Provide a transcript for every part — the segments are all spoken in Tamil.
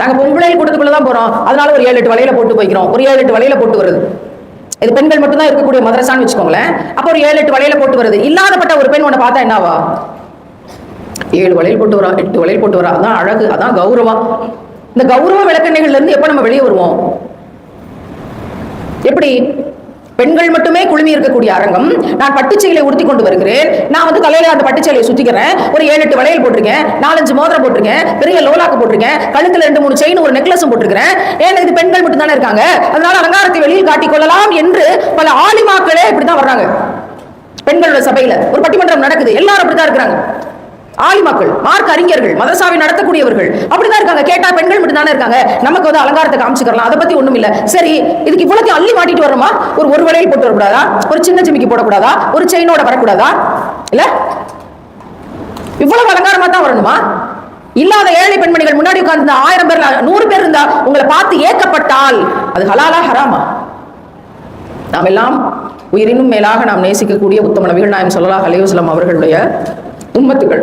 நாங்க பொம்பளை கூட்டத்துக்குள்ள தான் போறோம். அதனால ஒரு ஏழு எட்டு வலையில போட்டு போய்க்கிறோம். ஒரு ஏழு எட்டு வலையில போட்டு வருது. இது பெண்கள் மட்டும்தான் இருக்கக்கூடிய மதரசான்னு வச்சுக்கோங்களேன். அப்போ ஒரு ஏழு எட்டு வலையில போட்டு வருது. இல்லாதப்பட்ட ஒரு பெண் உன்னை பார்த்தா என்னவா? ஏழு வலையில் போட்டு வரா எட்டு வலையில் போட்டு வரா. அதான் அழகு அதான் கௌரவம். இந்த கௌரவ விளக்கண்ணைகள்ல இருந்து எப்ப நம்ம வெளியே வருவோம்? எப்படி? பெண்கள் மட்டுமே குழுமி இருக்கக்கூடிய அரங்கம். நான் பட்டுச்சீலை உடுத்தி கொண்டு வருகிறேன். நான் வந்து தலையில அந்த பட்டுச்சீலையை சுத்திக்கிறேன். ஒரு ஏழு எட்டு வளையல் போட்டிருக்கேன். நாலஞ்சு மோதிரம் போட்டிருக்கேன். பெரிய லோலாக்கு போட்டிருக்கேன். கழுத்துல ரெண்டு மூணு செயின் ஒரு நெக்லஸும் போட்டிருக்கிறேன். ஏன்னா இது பெண்கள் மட்டும் தானே இருக்காங்க. அதனால அலங்காரத்தை வெளியில் காட்டிக் கொள்ளலாம் என்று பல ஆலிமாக்களே இப்படிதான் வர்றாங்க. பெண்களோட சபையில ஒரு பட்டிமன்றம் நடக்குது. எல்லாரும் அப்படிதான் இருக்கிறாங்க. ஆலிமாக்கள் மார்க் அறிஞர்கள் மதசாவை நடத்தக்கூடியவர்கள். அப்படிதான் இருக்காங்க. கேட்டா பெண்கள் மட்டும் தானே இருக்காங்க. நமக்கு வந்து அலங்காரத்தை காமிச்சுக்கலாம் அதை பத்தி ஒண்ணும் இல்ல சரி இதுக்கு இவ்வளவு அள்ளி மாட்டிட்டு வரணுமா ஒரு ஒரு வளையல் போட்டு வரக்கூடாதா? ஒரு சின்ன ஜிமிக்கி போடக்கூடாதா? ஒரு செயினோட வரக்கூடாதா? இல்ல? இவ்வளவு அலங்காரமா தான் வரணுமா? இல்லாத ஏழை பெண்மணிகள் முன்னாடி உட்கார்ந்து ஆயிரம் பேர் நூறு பேர் இருந்தா உங்களை பார்த்து ஏக்கப்பட்டால் அது ஹலாலா ஹராமா? நாம் எல்லாம் உயிரினும் மேலாக நாம் நேசிக்கக்கூடிய உத்தம நபிகள் நாயம் சொல்லலா அலையுஸ்லாம் அவர்களுடைய உம்மத்துகள்.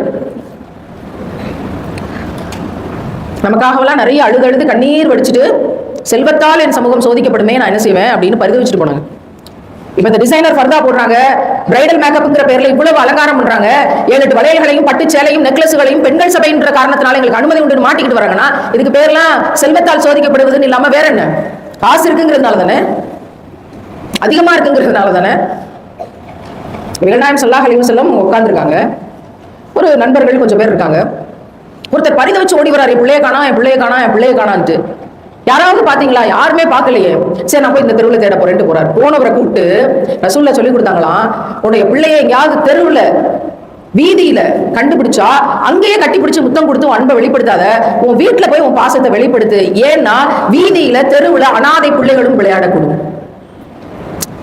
நமக்காகவெல்லாம் நிறைய அழுது அழுது கண்ணீர் வடிச்சிட்டு செல்வத்தால் என் சமூகம் சோதிக்கப்படுமே நான் என்ன செய்வேன் அப்படின்னு பரிதவிச்சுட்டு போனாங்க. இப்ப இந்த டிசைனர் ஃபர்தா போடுறாங்க பிரைடல் மேக்கப்ங்கிற பேர்ல இவ்வளவு அலங்காரம் பண்றாங்க ஏழு எட்டு வளையல்களையும் பட்டு சேலையும் நெக்லஸுகளையும் பெண்கள் சபைன்ற காரணத்தினால எங்களுக்கு அனுமதி உண்டு மாட்டிக்கிட்டு வராங்கன்னா இதுக்கு பேர்லாம் செல்வத்தால் சோதிக்கப்படுவதுன்னு இல்லாம வேற என்ன? காசு இருக்குங்கிறதுனால தானே? அதிகமா இருக்குங்கிறதுனால தானே? இரண்டாயிரம் சொல்லாஹ் அலைவு உட்காந்துருக்காங்க ஒரு நண்பர்கள் கொஞ்சம் பேர் இருக்காங்க. ஒருத்தர் பரிதவிச்சு ஓடி வராரு என் பிள்ளைய காணா என் பிள்ளைய காணா என் பிள்ளைய காணான்ட்டு. யாராவது பாத்தீங்களா? யாருமே பார்க்கலையே சரி நான் போய் இந்த தெருவில் தேட போறேன்ட்டு போறாரு. போனவரை கூப்பிட்டு ரசூல்ல சொல்லி கொடுத்தாங்களாம் உன்னுடைய பிள்ளைய எங்கேயாவது தெருவில் வீதியில கண்டுபிடிச்சா அங்கேயே கட்டி பிடிச்சு முத்தம் கொடுத்து உன் அன்பை வெளிப்படுத்தாத உன் வீட்டுல போய் உன் பாசத்தை வெளிப்படுத்து. ஏன்னா வீதியில தெருவுல அனாதை பிள்ளைகளும் விளையாடக்கூடும்.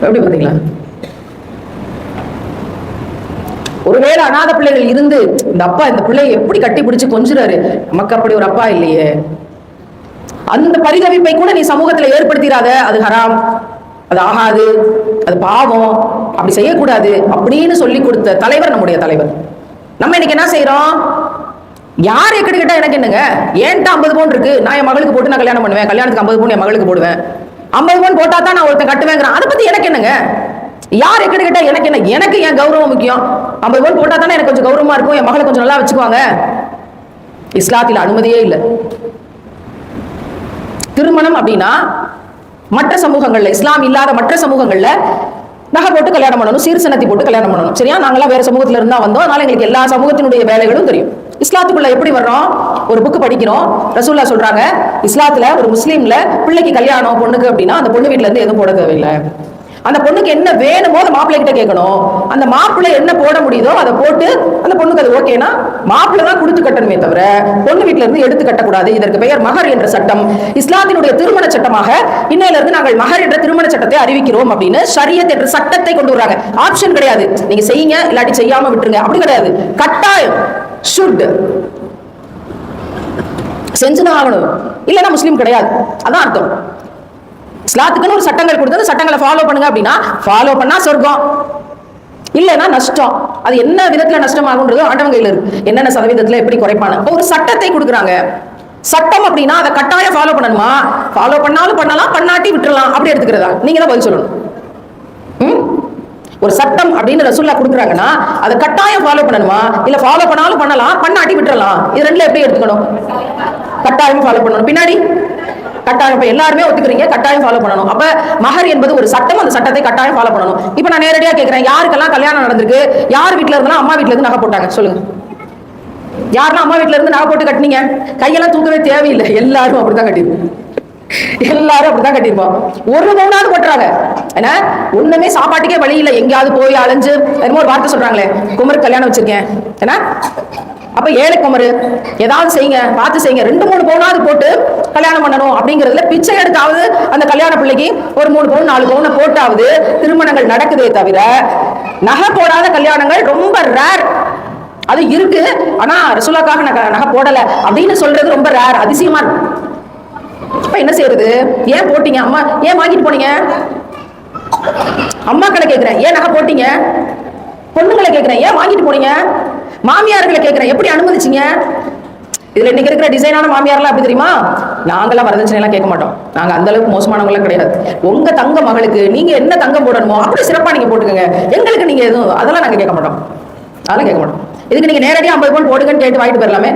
எப்படி பாத்தீங்களா? ஒருவேளை அநாத பிள்ளைகள் இருந்து இந்த அப்பா இந்த பிள்ளையை எப்படி கட்டி பிடிச்சு கொஞ்சுறாரு? நமக்கு அப்படி ஒரு அப்பா இல்லையே. அந்த பரிதவிப்பை கூட நீ சமூகத்துல ஏற்படுத்திடாத. அது ஹராம். அது ஆகாது. அது பாவம். அப்படி செய்யக்கூடாது அப்படின்னு சொல்லி கொடுத்த தலைவர் நம்முடைய தலைவர். நம்ம இன்னைக்கு என்ன செய்யறோம் யார் எக்கடி கேட்டா எனக்கு என்னங்க? ஏன்ட்ட ஐம்பது பவுன் இருக்கு? நான் என் மகளுக்கு போட்டு நான் கல்யாணம் பண்ணுவேன். கல்யாணத்துக்கு ஐம்பது பவுன் என் மகளுக்கு போடுவேன். ஐம்பது பவுன் போட்டா தான் நான் ஒருத்தன் கட்டுவேங்கிறேன் அதை பத்தி எனக்கு என்னங்க? யார் எக்கடி கேட்டா எனக்கு என்ன? எனக்கு என் கௌரவம் முக்கியம்? ஐம்பது பவுன் போட்டா தானே எனக்கு கொஞ்சம் கௌரவமா இருக்கும்? என் மகளை கொஞ்சம் நல்லா வச்சுக்குவாங்க. இஸ்லாத்தில் அனுமதியே இல்லை. திருமணம் அப்படின்னா மற்ற சமூகங்கள்ல இஸ்லாம் இல்லாத மற்ற சமூகங்கள்ல நகை போட்டு கல்யாணம் பண்ணணும் சீர்சனத்தை போட்டு கல்யாணம் பண்ணணும். சரியா? நாங்களாம் வேற சமூகத்துல இருந்தா வந்தோம். அதனால எங்களுக்கு எல்லா சமூகத்தினுடைய வேலைகளும் தெரியும். இஸ்லாத்துக்குள்ள எப்படி வர்றோம்? ஒரு புக்கு படிக்கிறோம். ரசூல்லா சொல்றாங்க இஸ்லாத்துல ஒரு முஸ்லீம்ல பிள்ளைக்கு கல்யாணம் பொண்ணுக்கு அப்படின்னா அந்த பொண்ணு வீட்டுல இருந்து எதுவும் போட தேவையில்லை. அந்த பொண்ணுக்கு என்ன வேணுமோ அந்த மாப்பிள்ளை கிட்ட கேட்கணும். அந்த மாப்பிள்ளை என்ன போட முடியுதோ அதை போட்டு அந்த பொண்ணுக்கு அது ஓகேனா மாப்பிள்ளை தான் கொடுத்து கட்டணுமே தவிர பொண்ணு வீட்ல இருந்து எடுத்து கட்டக்கூடாது. இதற்கு பெயர் மகர் என்ற சட்டம். இஸ்லாத்தினுடைய திருமண சட்டமாக இன்னையில இருந்து நாங்கள் மகர் என்ற திருமண சட்டத்தை அறிவிக்கிறோம் அப்படின்னு ஷரியத் என்ற சட்டத்தை கொண்டு வர்றாங்க. ஆப்ஷன் கிடையாது. நீங்க செய்யுங்க இல்லாட்டி செய்யாம விட்டுருங்க. அப்படி கிடையாது. கட்டாயம். ஷுட் செஞ்சுதான் ஆகணும். இல்லைன்னா முஸ்லீம் கிடையாது. அதான் அர்த்தம். இஸ்லாத்துக்குன்னு ஒரு சட்டங்கள் கொடுத்தது சட்டங்களை ஃபாலோ பண்ணுங்க அப்படின்னா ஃபாலோ பண்ணா சொர்க்கம். இல்லைன்னா நஷ்டம். அது என்ன விதத்துல நஷ்டம் ஆகுன்றது ஆண்டவன் இருக்கு. என்னென்ன சதவீதத்துல எப்படி குறைப்பான ஒரு சட்டத்தை கொடுக்குறாங்க. சட்டம் அப்படின்னா அதை கட்டாயம் ஃபாலோ பண்ணணுமா? ஃபாலோ பண்ணாலும் பண்ணலாம் பண்ணாட்டி விட்டுறலாம். அப்படி எடுத்துக்கிறதா? நீங்க தான் பதில் சொல்லணும். ம்? ஒரு சட்டம் அப்படின்னு ரசூல்லா கொடுக்குறாங்கன்னா அதை கட்டாயம் ஃபாலோ பண்ணணுமா? இல்ல ஃபாலோ பண்ணாலும் பண்ணலாம் பண்ணாட்டி விட்டுறலாம். இது ரெண்டுல எப்படி எடுத்துக்கணும்? கட்டாயம் ஃபாலோ பண்ணணும். பின்னாடி? கட்டாயம் இப்போ எல்லாருமே ஒத்துக்கிறீங்க கட்டாயம் ஃபாலோ பண்ணணும். அப்ப மகர் என்பது ஒரு சட்டம் அந்த சட்டத்தை கட்டாயம் ஃபாலோ பண்ணணும். இப்போ நான் நேரடியா கேட்குறேன் யாருக்கெல்லாம் கல்யாணம் நடந்திருக்கு? யார் வீட்டில் இருந்தாலும் அம்மா வீட்டில் இருந்து நகை போட்டாங்க சொல்லுங்க. யாருன்னா அம்மா வீட்டில இருந்து நகை போட்டு கட்டினீங்க? கையெல்லாம் தூக்கவே தேவையில்லை. எல்லாரும் அப்படிதான் கட்டிருக்கோம் எல்லாரும் அப்படித்தான் கட்டிருப்போம் ஒரு பவுனாவது கொட்டுறாங்க ஏன்னா ஒண்ணுமே சாப்பாட்டுக்கே வழி இல்லை. எங்கேயாவது போய் அலைஞ்சு என்னமோ ஒரு வார்த்தை சொல்றாங்களே குமர் கல்யாணம் வச்சிருக்கேன். ஏன்னா அப்ப ஏழை குமரு. ஏதாவது செய்யுங்க பார்த்து செய்யுங்க. ரெண்டு மூணு பவுனாவது போட்டு கல்யாணம் பண்ணணும் அப்படிங்கிறதுல பிச்சை எடுத்தாவது அந்த கல்யாண பிள்ளைக்கு ஒரு மூணு பவுன் நாலு பவுனை போட்டாவது திருமணங்கள் நடக்குதே தவிர நகை போடாத கல்யாணங்கள் ரொம்ப ரேர் அது இருக்கு ஆனா ரசூலாக்காக நகை நகை போடல அப்படின்னு சொல்றது ரொம்ப ரேர் அதிசயமா இருக்கு. என்ன செய்யறது? ஏன் போட்டீங்க? அம்மா ஏன் வாங்கிட்டு போனீங்க? அம்மா கடை கேக்குறேன். ஏன் நகை போட்டீங்க? பொண்ணுங்களை கேக்குறேன். ஏன் வாங்கிட்டு போனீங்க? மாமியார்களை கேட்கிறேன் எப்படி அனுமதிச்சீங்க? இதுல இன்னைக்கு இருக்கிற டிசைனான மாமியார்லாம் அப்படி தெரியுமா? நாங்களாம் வரதட்சணை எல்லாம் கேட்க மாட்டோம். நாங்க அந்த அளவுக்கு மோசமானவங்களாம் கிடையாது. உங்க தங்க மகளுக்கு நீங்க என்ன தங்கம் போடணுமோ அப்படி சிறப்பா நீங்க போட்டுக்கோங்க. எங்களுக்கு நீங்க எதுவும் அதெல்லாம் நாங்க கேட்க மாட்டோம். அதெல்லாம் கேட்க மாட்டோம். இதுக்கு நீங்க நேரடியாக ஐம்பது பவுன் போடுங்கன்னு கேட்டு வாங்கிட்டு போயிடலாமே?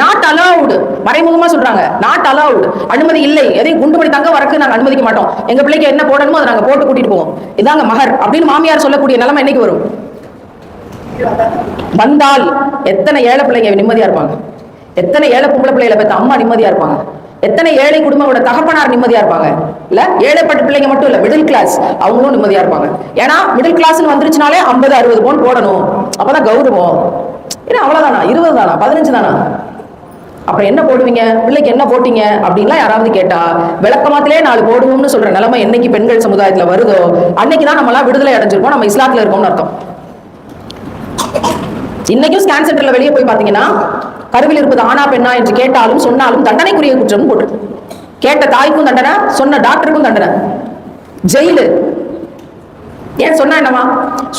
நாட் அலவுடு மறைமுகமா சொல்றாங்க. நாட் அலவுடு அனுமதி இல்லை. எதையும் குண்டு மணி தங்க வரக்கு நாங்க அனுமதிக்க மாட்டோம். எங்க பிள்ளைக்கு என்ன போடணுமோ அதை நாங்க போட்டு கூட்டிட்டு போவோம். இதாங்க மகர் அப்படின்னு மாமியார் சொல்லக்கூடிய நிலைமை என்னைக்கு வரும்? வந்தால் எத்தனை ஏழை பிள்ளைங்க நிம்மதியா இருப்பாங்க? எத்தனை ஏழை பொம்பளை பிள்ளைகளை பெற்ற அம்மா நிம்மதியா இருப்பாங்க? எத்தனை ஏழை குடும்பங்களோட தகப்பனார் நிம்மதியா இருப்பாங்க? இல்ல ஏழைப்பட்ட பிள்ளைங்க மட்டும் இல்ல மிடில் கிளாஸ் அவங்களும் நிம்மதியா இருப்பாங்க. ஏன்னா மிடில் கிளாஸ்னு வந்துருச்சுனாலே ஐம்பது அறுபது பவுன் போடணும். அப்பதான் கௌரவம். ஏன்னா அவ்வளவுதானா? இருபது தானா பதினஞ்சு தானா அப்புறம் என்ன போடுவீங்க? பிள்ளைக்கு என்ன போட்டீங்க? அப்படின்லாம் யாராவது கேட்டா விளக்கமாத்திலே நாலு போடுவோம்னு சொல்ற நிலைமை என்னைக்கு பெண்கள் சமுதாயத்துல வருதோ அன்னைக்கு தான் நம்மளாம் விடுதலை அடைஞ்சிருக்கோம். நம்ம இஸ்லாத்துல இருக்கோம்னு அர்த்தம். இன்னைக்கும் ஸ்கேன் சென்டர்ல வெளியே போய் பாத்தீங்கன்னா கருவில் இருப்பது ஆனா பெண்ணா என்று கேட்டாலும் சொன்னாலும் தண்டனைக்குரிய குற்றம் போட்டு கேட்ட தாய்க்கும் தண்டனை சொன்ன டாக்டருக்கும் தண்டனை. ஜெயிலு. ஏன் சொன்னா என்னமா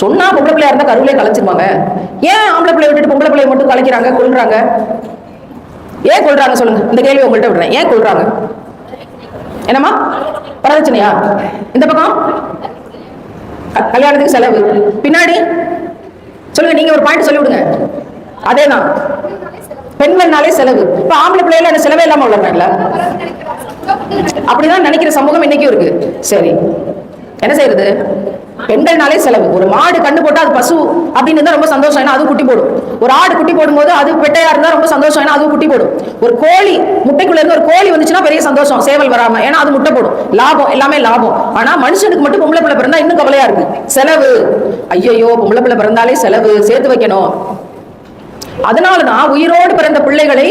சொன்னா பொம்பளை பிள்ளையா இருந்தா கருவிலே கலைச்சிருவாங்க. ஏன் ஆம்பளை பிள்ளைய விட்டுட்டு பொம்பளை பிள்ளைய மட்டும் கலைக்கிறாங்க கொள்றாங்க ஏன் கொள்றாங்க சொல்லுங்க? இந்த கேள்வி உங்கள்கிட்ட விடுறேன். ஏன் கொள்றாங்க என்னம்மா? வரதட்சணையா இந்த பக்கம்? கல்யாணத்துக்கு செலவு. பின்னாடி? சொல்லுங்க நீங்க ஒரு பாயிண்ட் சொல்லி விடுங்க அதேதான். பெண்கள்னாலே செலவு. இப்ப ஆம்பளை பிள்ளைல அந்த செலவே இல்லாம வளர்றாங்கல்ல? அப்படிதான் நினைக்கிற சமூகம் இன்னைக்கும் இருக்கு. சரி. என்ன செய்யறது? பெண்கள்னாலே செலவு. ஒரு மாடு கண்ணு போட்டா அது பசு அப்படின்னு இருந்தா ரொம்ப சந்தோஷம். ஏன்னா அது குட்டி போடும். ஒரு ஆடு குட்டி போடும்போது அது பெட்டையா இருந்தா ரொம்ப சந்தோஷம். ஏன்னா அது குட்டி போடும். ஒரு கோழி முட்டைக்குள்ள இருந்து ஒரு கோழி வந்துச்சுன்னா பெரிய சந்தோஷம். சேவல் வராம. ஏன்னா அது முட்டை போடும். லாபம். எல்லாமே லாபம். ஆனா மனுஷனுக்கு மட்டும் பொம்பளை பிள்ளை பிறந்தா இன்னும் கவலையா இருக்கு. செலவு. ஐயையோ பொம்பளை பிள்ளை பிறந்தாலே செலவு. சேர்த்து வைக்கணும். அதனாலதான் உயிரோடு பிறந்த பிள்ளைகளை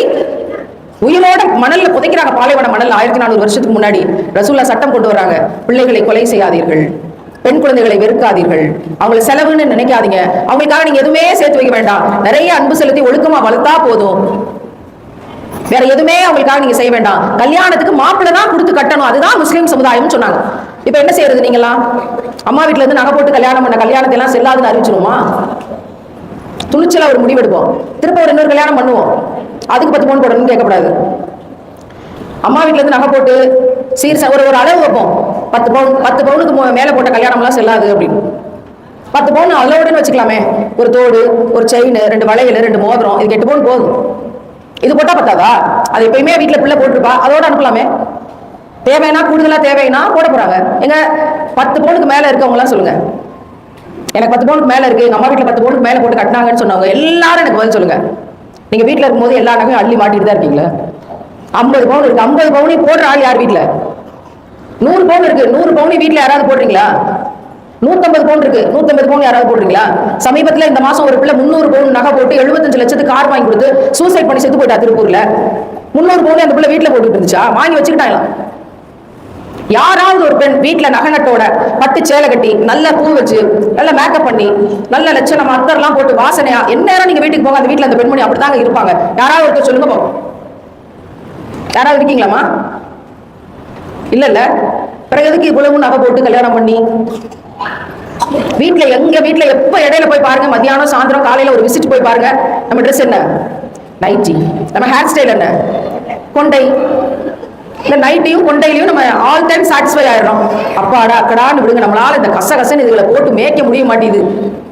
உயிரோட மணல்ல புதைக்கிறாங்க. பாலைவன மணல் ஆயிரத்தி நானூறு வருஷத்துக்கு முன்னாடி ரசூல்லா சட்டம் கொண்டு வராங்க பிள்ளைகளை கொலை செய்யாதீர்கள். பெண் குழந்தைகளை வெறுக்காதீர்கள். அவங்கள செலவுன்னு நினைக்காதீங்க. அவங்களுக்காக நீங்க எதுவுமே சேர்த்து வைக்க வேண்டாம். நிறைய அன்பு செலுத்தி ஒழுக்கமா வளர்த்தா போதும். வேற எதுவுமே அவங்களுக்காக நீங்க செய்ய வேண்டாம். கல்யாணத்துக்கு மாப்பிள்ளை தான் கொடுத்து கட்டணும். அதுதான் முஸ்லீம் சமுதாயம்னு சொன்னாங்க. இப்ப என்ன செய்யறது நீங்களாம் அம்மா வீட்ல இருந்து நகை போட்டு கல்யாணம் பண்ண கல்யாணத்தை எல்லாம் செல்லாதுன்னு அறிவிச்சிருமா துணிச்சலா ஒரு முடிவெடுப்போம் திருப்ப ஒரு இன்னொரு கல்யாணம் பண்ணுவோம். அதுக்கு பத்து பவுன் போடணும்னு கேட்கக்கூடாது அம்மா வீட்ல இருந்து நகை போட்டு சீர் ச- ஒரு ஒரு அளவு வைப்போம். பத்து பவுன் பத்து பவுனுக்கு மேலே போட்ட கல்யாணம்லாம் செல்லாது அப்படின்னு. பத்து பவுன் அளவுடன் வச்சுக்கலாமே. ஒரு தோடு ஒரு செயின் ரெண்டு வளையல் ரெண்டு மோதிரம் இது எட்டு பவுன் போதும். இது போட்டால் பத்தாதா? அது எப்பயுமே வீட்டில் பிள்ளை போட்டிருப்பா. அதோட அனுப்பலாமே. தேவைன்னா கூடுதலாக தேவைன்னா போட போகிறாங்க எங்க பத்து பவுனுக்கு மேலே இருக்கவங்களாம் சொல்லுங்கள் சொல்லுங்க. எனக்கு பத்து பவுனுக்கு மேலே இருக்கு. எங்கள் அம்மா வீட்டில் பத்து பவுனுக்கு மேலே போட்டு கட்டினாங்கன்னு சொன்னவங்க எல்லாரும் எனக்கு பதில் சொல்லுங்க. நீங்கள் வீட்டில் இருக்கும்போது எல்லா நகையும் அள்ளி மாட்டிட்டு தான் இருக்கீங்களா. ஐம்பது பவுன் இருக்கு. ஐம்பது பவுனையும் போடுற ஆள் யார் வீட்டில் நூறு பவுன் இருக்கு. நூறு பவுனி வீட்டில் யாராவது போடுறீங்களா? நூத்தம்பது பவுன் இருக்கு. நூத்தம்பது பவுன் யாராவது போடுறீங்களா? சமீபத்துல இந்த மாசம் ஒரு பிள்ளை முந்நூறு பவுன் நகை போட்டு எழுபத்தஞ்சு லட்சத்துக்கு கார் வாங்கி கொடுத்து சூசைட் பண்ணி செத்து போயிட்டா திருப்பூர்ல. முந்நூறு பவுன் அந்த பிள்ளை வீட்டில் போட்டுட்டு இருந்துச்சா? வாங்கி வச்சுக்கிட்டாங்களா? யாராவது ஒரு பெண் வீட்ல நகநட்டோட பட்டு சேலை கட்டி நல்ல பூ வச்சு நல்ல மேக்கப் பண்ணி நல்ல லட்சணம் அத்தர்லாம் போட்டு வாசனையா எந்நேரம் நீங்க வீட்டுக்கு போங்க அந்த வீட்டில் அந்த பெண்மணி அப்படிதாங்க இருப்பாங்க. யாராவது ஒருத்தர் சொல்லுங்க போ யாராவது இருக்கீங்களாமா இல்ல இல்ல பிறகு எதுக்கு இவ்வளவு நகை போட்டு கல்யாணம் பண்ணி? வீட்டில் எங்க வீட்டில் எப்ப இடையில போய் பாருங்க மத்தியானம் சாயந்தரம் காலையில ஒரு விசிட் போய் பாருங்க. நம்ம ட்ரெஸ் என்ன? நைட்டி நம்ம ஹேர் ஸ்டைல் என்ன? கொண்டை. இல்லை நைட்டையும் கொண்டையிலையும் நம்ம ஆல் டைம் சாட்டிஸ்ஃபை ஆயிடுறோம். அப்பாடா அக்கடான்னு விடுங்க. நம்மளால இந்த கச கசன்னு இதுகளை போட்டு மேய்க்க முடிய மாட்டேங்குது.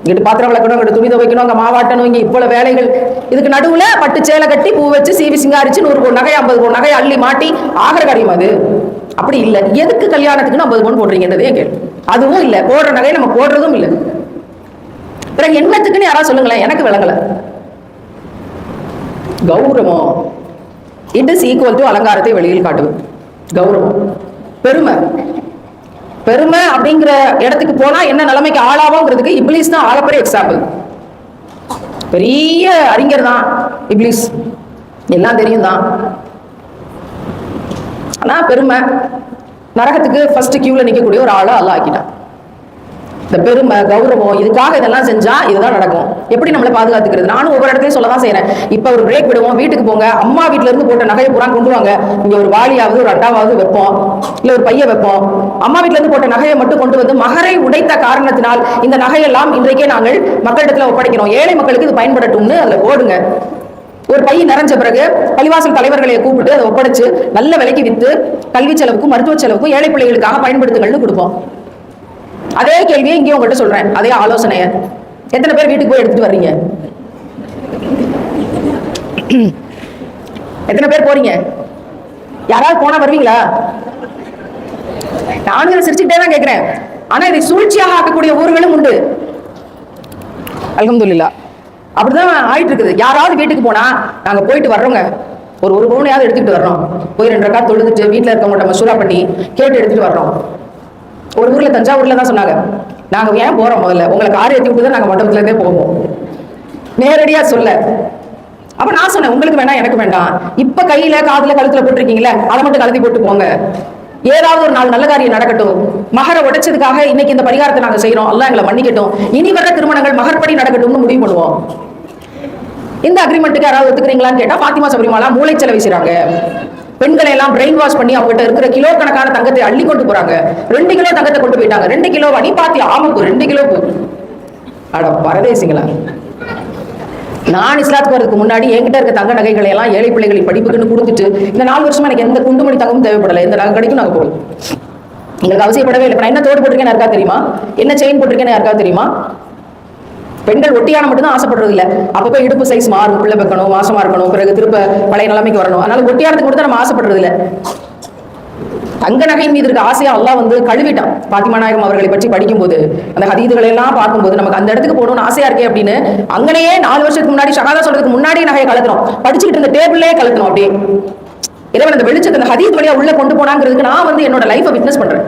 இங்கிட்டு பாத்திரம் விளக்கணும் இங்கிட்டு துணி துவைக்கணும் அங்க மாவாட்டணும் இங்க இவ்வளவு வேலைகள். இதுக்கு நடுவுல பட்டு சேலை கட்டி பூ வச்சு சீவி சிங்காரிச்சு நூறு நகை ஐம்பது நகை அள்ளி மாட்டி ஆகிற காரியம் அது. அப்படி இல்லை. எதுக்கு கல்யாணத்துக்குன்னு ஐம்பது பவுன் போடுறீங்கன்றதே கேள்வி. அதுவும் இல்லை. போடுற நகையை நம்ம போடுறதும் இல்லை. பிறகு என்னத்துக்குன்னு யாராவது சொல்லுங்களேன். எனக்கு விளங்கல. கௌரவம். இட் இஸ் ஈக்குவல் டு அலங்காரத்தை வெளியில் காட்டுவது. கௌரவம். பெருமை. பெருமை அப்படிங்கிற இடத்துக்கு போனா என்ன நிலைமைக்கு ஆளாவோங்கிறதுக்கு இப்ளீஸ் தான் ஆகப்பெரிய எக்ஸாம்பிள் பெரிய அறிஞர் தான் இப்ளீஸ் எல்லாம் தெரியும் தான். ஆனா பெருமை. நரகத்துக்கு ஃபர்ஸ்ட் கியூல நிக்கக்கூடிய ஒரு ஆளா அல்லா ஆக்கிட்டான். இந்த பெருமை கௌரவம் இதுக்காக இதெல்லாம் செஞ்சா இதுதான் நடக்கும். எப்படி நம்மளை பாதுகாத்துக்கிறது? நானும் ஒவ்வொரு இடத்துலயும் சொல்ல தான் செய்யறேன் இப்ப ஒரு பிரேக் விடுவோம் வீட்டுக்கு போங்க. அம்மா வீட்ல இருந்து போட்ட நகையை பூரா கொண்டு வாங்க. இங்க ஒரு வாளியாவது ஒரு அண்டாவாவது வைப்போம். இல்ல ஒரு பைய வைப்போம். அம்மா வீட்டுல இருந்து போட்ட நகையை மட்டும் கொண்டு வந்து மகரை உடைத்த காரணத்தினால் இந்த நகையெல்லாம் இன்றைக்கே நாங்கள் மக்களிடத்துல ஒப்படைக்கிறோம். ஏழை மக்களுக்கு இது பயன்படட்டும்னு அதுல போடுங்க ஒரு பை நிறைஞ்ச பிறகு பள்ளிவாசல் தலைவர்களை கூப்பிட்டு அதை ஒப்படைச்சு நல்ல விலைக்கு வித்து கல்வி செலவுக்கும் மருத்துவ செலவுக்கும் ஏழை பிள்ளைகளுக்காக பயன்படுத்துங்கள்னு கொடுப்போம். அதே கேள்வியை இங்கேயும் உங்கள்கிட்ட சொல்றேன். அதே ஆலோசனைய. எத்தனை பேர் வீட்டுக்கு போய் எடுத்துட்டு வர்றீங்க? எத்தனை பேர் போறீங்க? யாராவது போனா வருவீங்களா? நானும் இதை சிரிச்சுக்கிட்டே தான் கேட்கிறேன் ஆனா இதை சூழ்ச்சியாக ஆக்கக்கூடிய ஊர்களும் உண்டு. அலமதுல்லா அப்படிதான் ஆயிட்டு இருக்குது யாராவது வீட்டுக்கு போனா நாங்க போயிட்டு வர்றோங்க. ஒரு ஒரு பவுனையாவது எடுத்துட்டு வர்றோம். போய் ரெண்டு ரக்கா தொழுதுட்டு வீட்டுல இருக்கவங்கள்ட்ட மசூரா பண்ணி கேட்டு எடுத்துட்டு வர்றோம். ஒரு ஊர்ல தஞ்சாவூர்ல தான் சொன்னாங்க. நாங்க ஏன் போறோம் முதல்ல? உங்களை கார் ஏற்றி விட்டு தான் நாங்க மண்டபத்துல இருந்தே போவோம். நேரடியா சொல்ல. அப்ப நான் சொன்னேன் உங்களுக்கு வேண்டாம் எனக்கு வேண்டாம். இப்ப கையில காதுல கழுத்துல போட்டிருக்கீங்களே அதை மட்டும் கழுதி போட்டு போங்க. ஏதாவது ஒரு நாள் நல்ல காரியம் நடக்கட்டும். மகரை உடைச்சதுக்காக இன்னைக்கு இந்த பரிகாரத்தை நாங்க செய்யறோம் எல்லாம் எங்களை மன்னிக்கட்டும். இனி வர திருமணங்கள் மகர்படி நடக்கட்டும்னு முடிவு பண்ணுவோம். இந்த அக்ரிமெண்ட்டுக்கு யாராவது ஒத்துக்கிறீங்களான்னு கேட்டால் பாத்திமா சபரிமாலா மூளைச்சலவை செய்றாங்க. பெண்களை எல்லாம் பிரெயின் வாஷ் பண்ணி அவங்ககிட்ட இருக்கிற கிலோ கணக்கான தங்கத்தை அள்ளி கொண்டு போறாங்க. ரெண்டு கிலோ தங்கத்தை கொண்டு போயிட்டாங்க. ரெண்டு கிலோ நீ பாத்தி ஆமாக்கு ரெண்டு கிலோ அட பரதேசிங்களா. நான் இஸ்லாத்துக்கு வரதுக்கு முன்னாடி என்கிட்ட இருக்க தங்க நகைகளை எல்லாம் ஏழை பிள்ளைகளின் படிப்புக்குன்னு கொடுத்துட்டு இந்த நாலு வருஷமா எனக்கு எந்த குண்டுமணி தங்கமும் தேவைப்படலை. எந்த நகை கிடைக்கும் நாங்க போகணும் எங்களுக்கு அவசியப்படவே இல்லை. நான் என்ன தோடு போட்டிருக்கேன்னு யாருக்கா தெரியுமா? என்ன செயின் போட்டிருக்கேன்னு யாருக்கா தெரியுமா? பெண்கள் ஒட்டியான மட்டும்தான் ஆசைப்படுறது இல்லை. அப்பப்போ இடுப்பு சைஸ் மாறும் பிள்ளை வைக்கணும் மாசமா இருக்கணும் பிறகு திருப்ப பழைய நிலைமைக்கு வரணும். அதனால ஒட்டியானத்துக்கு மட்டும் நம்ம ஆசைப்படுறது இல்ல. தங்க நகையின் மீது இருக்க ஆசையா எல்லாம் வந்து கழுவிட்டான். பாத்திமா நாயகம் அவர்களை பற்றி படிக்கும்போது அந்த ஹதீதுகளை எல்லாம் பார்க்கும்போது நமக்கு அந்த இடத்துக்கு போகணும்னு ஆசையா இருக்கே அப்படின்னு அங்கனையே நாலு வருஷத்துக்கு முன்னாடி ஷகாதா சொல்றதுக்கு முன்னாடியே நகையை கலத்துறோம் படிச்சுக்கிட்டு இருந்த டேபிள்லயே கலத்துறோம் அப்படியே. இறைவன் அந்த வெளிச்சத்தை அந்த ஹதீத் வழியா உள்ள கொண்டு போனாங்கிறதுக்கு நான் வந்து என்னோட லைஃபை விட்னஸ் பண்றேன்.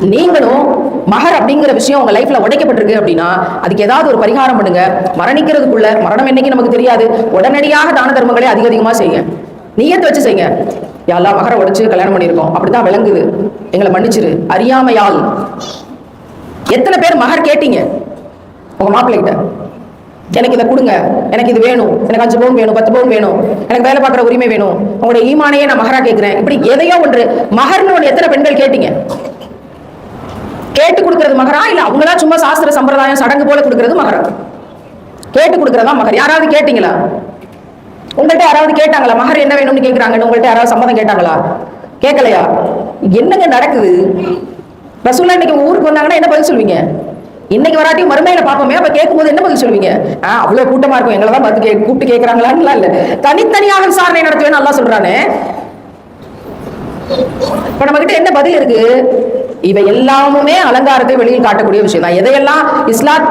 நீங்களும் மகர் அப்படிங்கிற விஷயம் உங்க லைஃப்ல உடைக்கப்பட்டிருக்கு அப்படின்னா அதுக்கு ஏதாவது ஒரு பரிகாரம் பண்ணுங்க. மரணிக்கிறதுக்குள்ள மரணம் என்னைக்கு நமக்கு தெரியாது. உடனடியாக தான தர்மங்களை அதிக அதிகமா செய்யுங்க. நீயத்தை வச்சு செய்யுங்க. யாரெல்லாம் மகரை உடைச்சு கல்யாணம் பண்ணியிருக்கோம். அப்படிதான் விளங்குது. எங்களை மன்னிச்சிரு. அறியாமையால். எத்தனை பேர் மகர் கேட்டீங்க? உங்க மாப்பிள்ளைகிட்ட. எனக்கு இதை கொடுங்க. எனக்கு இது வேணும். எனக்கு அஞ்சு பவுன் வேணும் பத்து பவுன் வேணும். எனக்கு வேலை பார்க்குற உரிமை வேணும். உங்களுடைய ஈமானையே நான் மகரா கேட்குறேன். இப்படி எதையோ ஒன்று மகர்னு ஒன்று எத்தனை பெண்கள் கேட்டீங்க? கேட்டு கொடுக்கறது மகரா? இல்ல அவங்களா சும்மா சாஸ்திர சம்பிரதாயம் சடங்கு போல கொடுக்கறது மகரா? கேட்டு கொடுக்கறதா மகர்? யாராவது கேட்டீங்களா? உங்கள்ட்ட யாராவது கேட்டாங்களா? மகர் என்ன வேணும்னு கேட்குறாங்கன்னு உங்கள்ட்ட யாராவது சம்மதம் கேட்டாங்களா? கேட்கலையா என்னங்க நடக்குது? ரசூல்லா இன்னைக்கு உங்க ஊருக்கு வந்தாங்கன்னா என்ன பதில் சொல்லுவீங்க இன்னைக்கு வராட்டி மறுமையில பார்ப்போமே அப்ப கேட்கும்போது என்ன பதில் சொல்லுவீங்க ஆ அவ்வளவு கூட்டமா இருக்கும் எங்களை தான் பார்த்து கே கூப்பிட்டு கேட்கறாங்களான்னு இல்ல. தனித்தனியாக விசாரணை நடத்துவேன்னு நல்லா சொல்றானே. இப்ப நம்ம கிட்ட என்ன பதில் இருக்கு? இவை எல்லாமுமே அலங்காரத்தை வெளியில் காட்டக்கூடிய விஷயம் தான். எதையெல்லாம் இஸ்லாத்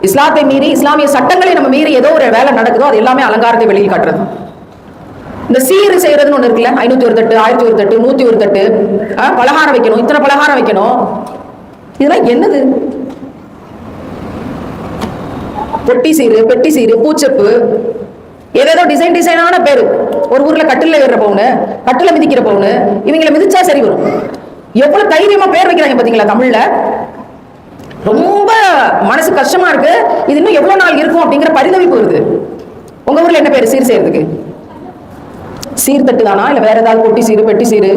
இஸ்லாத்தை மீறி இஸ்லாமிய சட்டங்களை நம்ம மீறி ஏதோ ஒரு வேலை நடக்குதோ அது எல்லாமே அலங்காரத்தை வெளியில் காட்டுறது. இந்த சீர் செய்யறதுன்னு ஒண்ணு இருக்குல்ல? ஐநூத்தி ஒரு தட்டு ஆயிரத்தி ஒரு தட்டு நூத்தி ஒரு தட்டு ஆ, பலகாரம் வைக்கணும் இத்தனை பலகாரம் வைக்கணும். இதெல்லாம் என்னது? பொட்டி சீரு பெட்டி சீரு பூச்செப்பு. ஏதேதோ டிசைன் டிசைனான பேரு. ஒரு ஊர்ல கட்டில ஏறுற பவுனு கட்டில மிதிக்கிற பவுனு. இவங்களை மிதிச்சா சரி வரும். எவ்வளவு தைரியமா பேர் வைக்கிறாங்க பாத்தீங்களா தமிழ்ல? ரொம்ப மனசு கஷ்டமா இருக்கு. இது இன்னும் எவ்வளவு நாள் இருக்கும் அப்படிங்கிற பரிதவிப்பு வருது. உங்க ஊர்ல என்ன பேரு? சீர் செய்யறதுக்கு. சீர்தட்டு தானா இல்ல வேற ஏதாவது கொட்டி சீரு பெட்டி சீரு?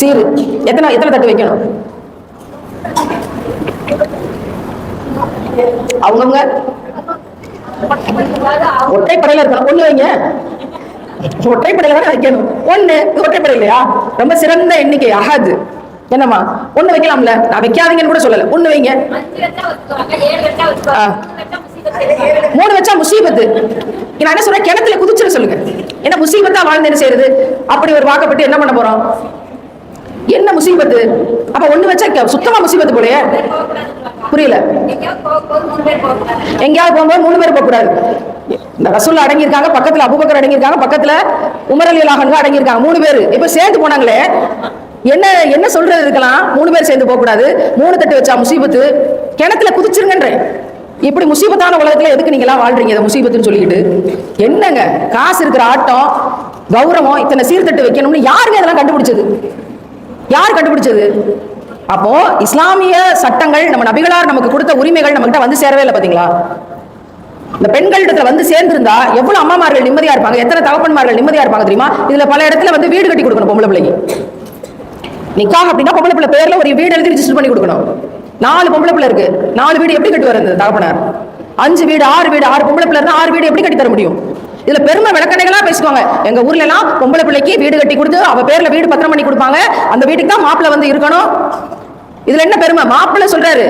சீரு. எத்தனை எத்தனை தட்டு வைக்கணும்? அவங்கவுங்க? ஒற்றைப்படையில இருக்கணும். ஒண்ணு வைங்க. ஒற்றைப்படையில தானே வைக்கணும். ஒண்ணு இது ஒற்றைப்படை இல்லையா? ரொம்ப சிறந்த எண்ணிக்கை. அகாது என்னம்மா? ஒண்ணு வைக்கலாம்ல? நான் வைக்காதீங்கன்னு கூட சொல்லல. ஒண்ணு வைங்க. ஆ. மூணு வச்சா முசீபத்து. நான் என்ன சொல்றேன் கிணத்துல குதிச்சிட சொல்லுங்க. என்ன முசீபத்தா வாழ்ந்து என்ன செய்யறது அப்படி ஒரு வாக்கப்பட்டு என்ன பண்ண போறோம்? என்ன முசீபத்து? அப்ப ஒண்ணு வச்சா சுத்தமா முசீபத்து போலயே. புரியல. எங்கேயாவது போகும்போது மூணு பேர் போகக்கூடாது. போக கூடாது. இந்த ரசூல் அடங்கியிருக்காங்க பக்கத்துல அபுபக்கர் அடங்கியிருக்காங்க பக்கத்துல உமர் அடங்கியிருக்காங்க. மூணு பேர். இப்ப சேர்ந்து போனாங்களே. என்ன என்ன சொல்றது இருக்கலாம்? மூணு பேர் சேர்ந்து போகக்கூடாது. மூணு தட்டு வச்சா முசீபத்து. கிணத்துல குதிச்சிருங்கன்றேன். இப்படி முசீபத்தான உலகத்துல எதுக்கு நீங்க எல்லாம் வாழ்றீங்க இதை முசீபத்துன்னு சொல்லிக்கிட்டு? என்னங்க? காசு இருக்கிற ஆட்டம் கௌரவம் இத்தனை சீர்தட்டு வைக்கணும்னு யாருங்க இதெல்லாம் கண்டுபிடிச்சது? யார் கண்டுபிடிச்சது? அப்போ இஸ்லாமிய சட்டங்கள் நம்ம நபிகளார் நமக்கு கொடுத்த உரிமைகள் நம்மகிட்ட வந்து சேரவே இல்லை பாத்தீங்களா? இந்த பெண்களிடத்துல வந்து சேர்ந்திருந்தா எவ்வளவு அம்மாமார்கள் நிம்மதியா இருப்பாங்க? எத்தனை தகப்பன்மார்கள் நிம்மதியா இருப்பாங்க தெரியுமா? இதுல பல இடத்துல வந்து வீடு கட்டி கொடுக்கணும் பொம்பளை பிள்ளைக்கு. நிக்காக அப்படின்னா பொம்பளை பிள்ளை பேர்ல ஒரு வீடு எழுதி ரிஜிஸ்டர் பண்ணி கொடுக்கணும். நாலு பொம்பளை பிள்ளை இருக்கு. நாலு வீடு எப்படி கட்டி வருது தகப்பனார்? அஞ்சு வீடு ஆறு வீடு ஆறு பொம்பளை பிள்ளை இருந்தா ஆறு வீடு எப்படி கட்டி தர முடியும்? இதுல பெருமை விளக்கணைகளா பேசுவாங்க எங்க ஊர்ல எல்லாம் பொம்பளை பிள்ளைக்கு வீடு கட்டி கொடுத்து அவ பேர்ல வீடு பத்திரம் பண்ணி கொடுப்பாங்க. அந்த வீட்டுக்கு தான் மாப்பிள்ள வந்து இருக்கணும். இதுல என்ன பெருமை? மாப்பிள்ள சொல்றாரு.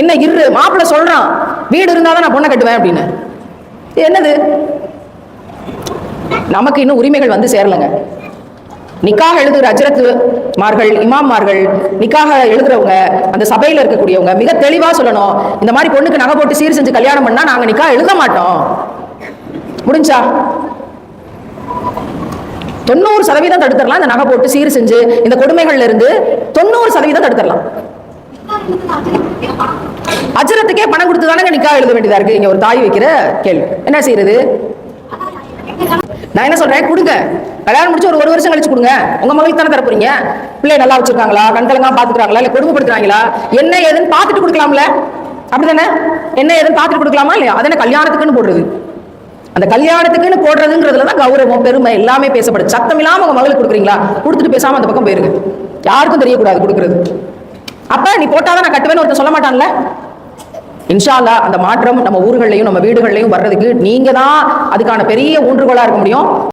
என்ன இரு மாப்பிள்ளை சொல்றான். வீடு இருந்தாதான் நான் பொண்ணை கட்டுவேன் அப்படின்னு. என்னது? நமக்கு இன்னும் உரிமைகள் வந்து சேரலங்க. நிக்காக எழுதுகிற அஜரத்து மார்கள் இமாம்மார்கள் நிக்காக எழுதுறவங்க அந்த சபையில் இருக்கக்கூடியவங்க மிக தெளிவாக சொல்லணும். இந்த மாதிரி பொண்ணுக்கு நகை போட்டு சீர் செஞ்சு கல்யாணம் பண்ணால் நாங்கள் நிக்கா எழுத மாட்டோம். முடிஞ்சா? தொண்ணூறு சதவீதம் தடுத்துடலாம் இந்த நகை போட்டு சீர் செஞ்சு இந்த கொடுமைகள்ல இருந்து தொண்ணூறு சதவீதம் தடுத்துடலாம். அஜரத்துக்கே பணம் கொடுத்து தானே நிக்கா எழுத வேண்டியதா இருக்கு? இங்க ஒரு தாய் வைக்கிற கேள்வி. என்ன செய்யறது நான் என்ன சொல்றேன்? கொடுங்க. கல்யாணம் முடிச்சு ஒரு ஒரு வருஷம் கழிச்சு கொடுங்க. உங்க மகளுக்கு தானே தர போறீங்க பிள்ளை நல்லா வச்சிருக்காங்களா? கண்கலங்கா பாத்துக்கிறாங்களா இல்ல கொடுமைப்படுத்துறாங்களா? என்ன ஏதுன்னு பார்த்துட்டு கொடுக்கலாம்ல. அப்படிதானே என்ன ஏதுன்னு பார்த்துட்டு கொடுக்கலாமா? இல்லையா? அதனை கல்யாணத்துக்குன்னு போடுறது. அந்த கல்யாணத்துக்குன்னு போடுறதுங்கிறதுல தான் கௌரவம் பெருமை எல்லாமே பேசப்படுது சத்தம் இல்லாம உங்க மகளுக்கு கொடுக்குறீங்களா? கொடுத்துட்டு பேசாம அந்த பக்கம் போயிருங்க. யாருக்கும் தெரியக்கூடாது கொடுக்குறது. அப்ப நீ போட்டாதான் நான் கட்டுவேன்னு ஒருத்தன் சொல்ல மாட்டான்ல? இன்ஷால்லா அந்த மாற்றம் நம்ம ஊர்கள்லையும் நம்ம வீடுகள்லையும் வர்றதுக்கு நீங்க தான் அதுக்கான பெரிய ஊன்றுகோலா இருக்க முடியும்.